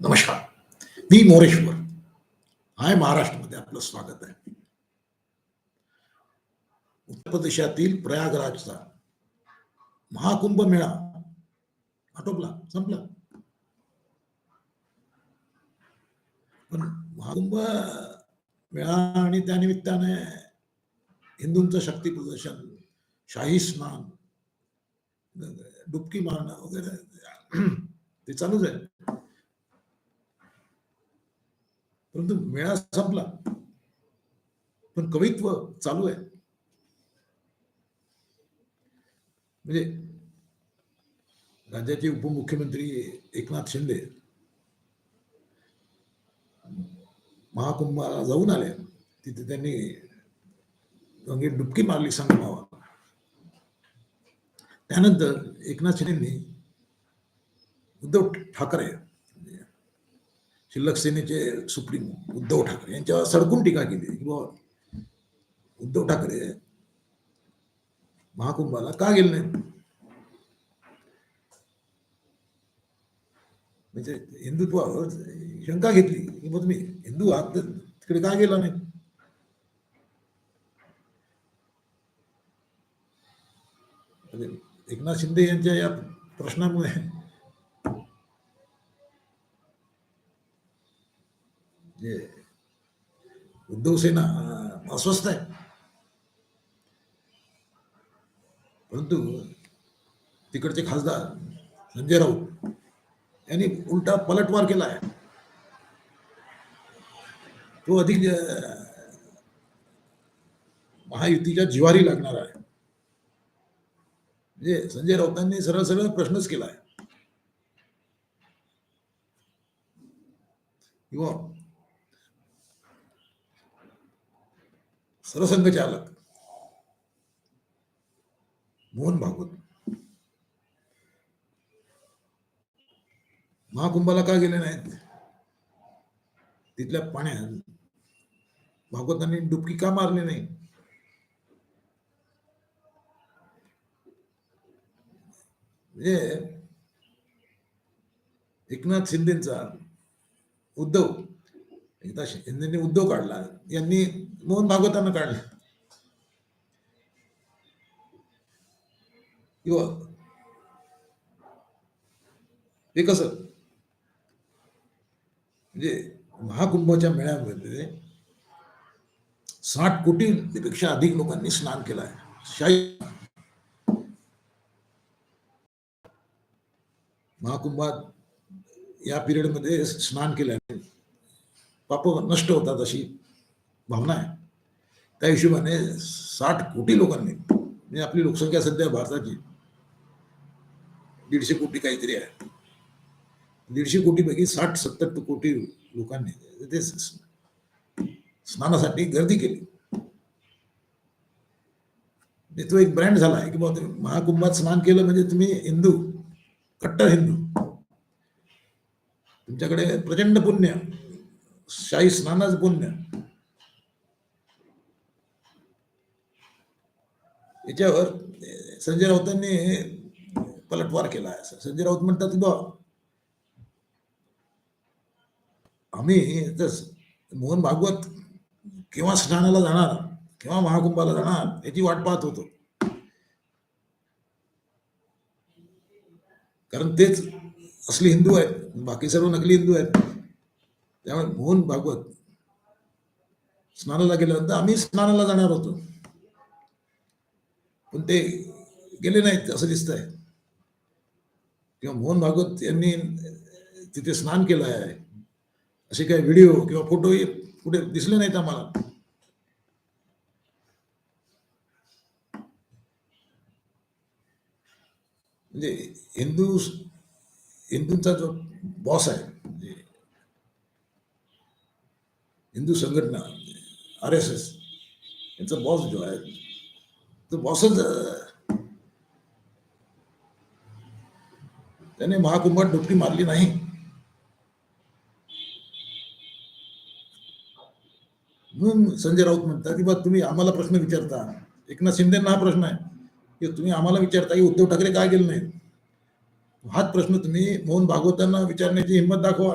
नमस्कार. मी मोरेश्वर. हाय महाराष्ट्रामध्ये आपलं स्वागत आहे. उत्तर प्रदेशातील प्रयागराजचा महाकुंभ मेळा आटोपला संपला. पण महाकुंभ मेळा आणि त्यानिमित्ताने हिंदूंचं शक्ती प्रदर्शन शाही स्नान डुबकी मारणं वगैरे ते चालूच आहे. परंतु मेळा संपला. पण कवित्व चालू आहे. म्हणजे राज्याचे उपमुख्यमंत्री एकनाथ शिंदे महाकुंभाला जाऊन आले. तिथे त्यांनी गंगेत डुबकी मारली संगमावर. त्यानंतर एकनाथ शिंदेनी उद्धव ठाकरे शिल्लक सेनेचे सुप्रीम उद्धव ठाकरे यांच्यावर सडकून टीका केली. की बाबा उद्धव ठाकरे महाकुंभाला का गेले नाही म्हणजे हिंदुत्वावर शंका घेतली. की मग तुम्ही हिंदू आहात तर तिकडे का गेला नाही? म्हणजे एकनाथ शिंदे यांच्या या प्रश्नामुळे जे उद्धव सेना अस्वस्थ आहे. परंतु तिकडचे खासदार संजय राऊत यांनी उलटा पलटवार केला आहे. तो अधिक महायुतीच्या जिवारी लागणार आहे. म्हणजे संजय राऊतांनी सरळ सरळ प्रश्नच केला आहे. किंवा सरसंघचालक. मोहन भागवत. महाकुंभाला का गेले नाहीत? तिथल्या पाण्यात भागवतांनी डुबकी का मारली नाही? म्हणजे एकनाथ शिंदेचा उद्धव एकदा शिंदेने उद्योग काढला. यांनी मोहन भागवतांना काढलं. किंवा हे कसं? म्हणजे महाकुंभाच्या मेळ्यामध्ये साठ कोटीपेक्षा अधिक लोकांनी स्नान केलं आहे शाही. महाकुंभात या पिरियडमध्ये स्नान केलं पाप नष्ट होतात अशी भावना आहे. त्या हिशोबाने साठ कोटी लोकांनी म्हणजे आपली लोकसंख्या सध्या भारताची दीडशे कोटी काहीतरी आहे. दीडशे कोटीपैकी साठ सत्तर कोटी लोकांनी ते स्नानासाठी गर्दी केली. म्हणजे तो एक ब्रँड झाला आहे की बाबा महाकुंभात स्नान केलं म्हणजे तुम्ही हिंदू कट्टर हिंदू. तुमच्याकडे प्रचंड पुण्य. शाही स्नानाचं पुण्य याच्यावर संजय राऊतांनी पलटवार केला आहे संजय राऊत म्हणतात की बा आम्ही मोहन भागवत केव्हा स्नानाला जाणार केव्हा महाकुंभाला जाणार याची वाट पाहत होतो. कारण तेच असले हिंदू आहेत बाकी सर्व नकली हिंदू आहेत. त्यामुळे मोहन भागवत स्नानाला गेल्यानंतर आम्ही स्नानाला जाणार होतो. पण ते गेले नाहीत असं दिसत आहे किंवा मोहन भागवत यांनी तिथे स्नान केलं आहे असे काही व्हिडिओ किंवा फोटो कुठे दिसले नाहीत आम्हाला. म्हणजे हिंदू हिंदूंचा जो बॉस आहे म्हणजे हिंदू संघटना आर एस एस यांचा बॉस जो आहे तो बॉसच त्याने महाकुंभात डुबकी मारली नाही. म्हणून संजय राऊत म्हणतात की बा तुम्ही आम्हाला प्रश्न विचारता. एकनाथ शिंदेना हा प्रश्न आहे. की तुम्ही आम्हाला विचारता की उद्धव ठाकरे काय गेले नाहीत? हाच प्रश्न तुम्ही मोहन भागवतांना विचारण्याची हिंमत दाखवा.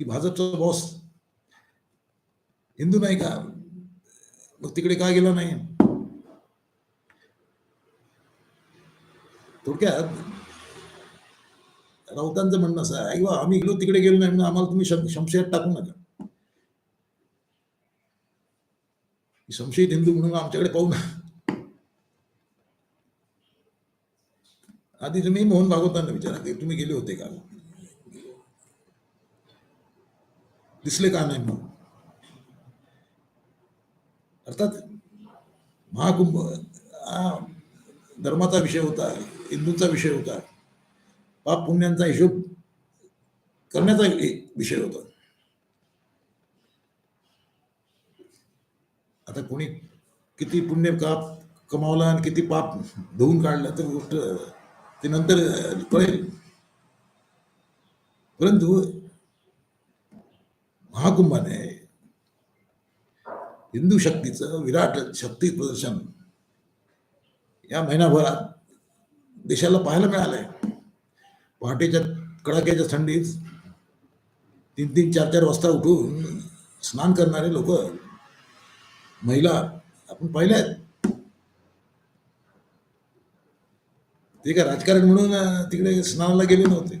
की भाजपचा बॉस हिंदू नाही का? मग तिकडे का गेला नाही? थोडक्यात राऊतांचं म्हणणं असं आहे किंवा आम्ही गेलो तिकडे गेलो नाही म्हणून आम्हाला तुम्ही शम- टाकू नका. संशयित हिंदू म्हणून आमच्याकडे पाहू ना आधी तुम्ही मोहन भागवतांना विचारा तुम्ही गेले होते का? दिसले का नाही मग अर्थात महाकुंभ हा धर्माचा विषय होता हिंदूंचा विषय होता पाप पुण्यांचा हिशोब करण्याचा विषय होता. आता कोणी किती पुण्य का कमावला आणि किती पाप धुवून काढलं तर गोष्ट ते नंतर कळेल. परंतु महाकुंभाने हिंदू शक्तीचं विराट शक्ती प्रदर्शन या महिनाभरात देशाला पाहायला मिळालंय. पहाटेच्या कडाक्याच्या थंडीत तीन तीन चार चार वाजता उठून स्नान करणारे लोक महिला आपण पाहिल्या आहेत. ते का राजकारण म्हणून तिकडे स्नानाला गेले नव्हते?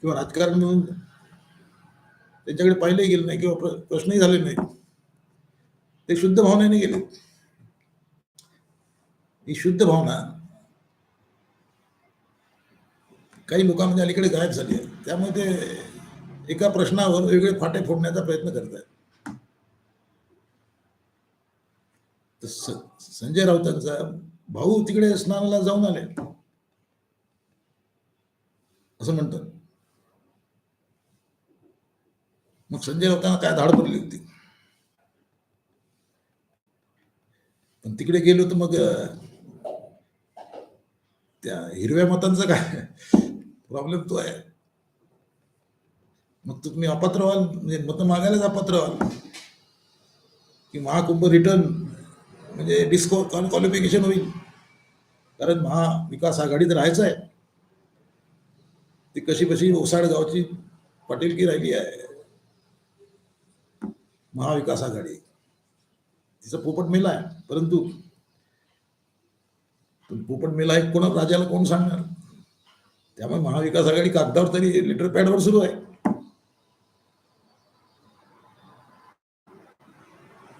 किंवा राजकारण म्हणून त्यांच्याकडे पाहिले गेले नाही किंवा प्रश्नही झाले नाही ते शुद्ध भावनेने गेले. ही शुद्ध भावना काही लोकांमध्ये अलीकडे गायब झाली आहे. त्यामुळे ते एका प्रश्नावर वेगळे फाटे फोडण्याचा प्रयत्न करत आहेत संजय राऊतांचा भाऊ तिकडे स्नानाला जाऊन आले. असं म्हणतात. मग संजय राऊतांना काय धाड पडली होती? पण तिकडे गेलो तर मग त्या हिरव्या मतांचा काय प्रॉब्लेम तो आहे. मग तुम्ही अपात्र व्हाल म्हणजे मतं मागायलाच अपात्र व्हाल. की महाकुंभ रिटर्न म्हणजे डिस्को क्वालिफिकेशन होईल. कारण महाविकास आघाडीत राहायचं आहे ती कशी कशी ओसाड गावची पाटीलकी राहिली आहे. महाविकास आघाडी. तिचा पोपट मेला आहे परंतु पोपट मेला आहे कोणा राजाला कोण सांगणार? त्यामुळे महाविकास आघाडी कागदावर तरी लिटर पॅडवर सुरू आहे.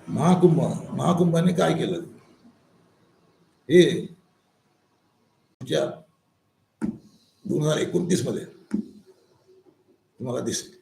महाकुंभ महाकुंभाने काय केलं? हे तुमच्या दोन हजार एकोणतीसमध्ये तुम्हाला दिसेल.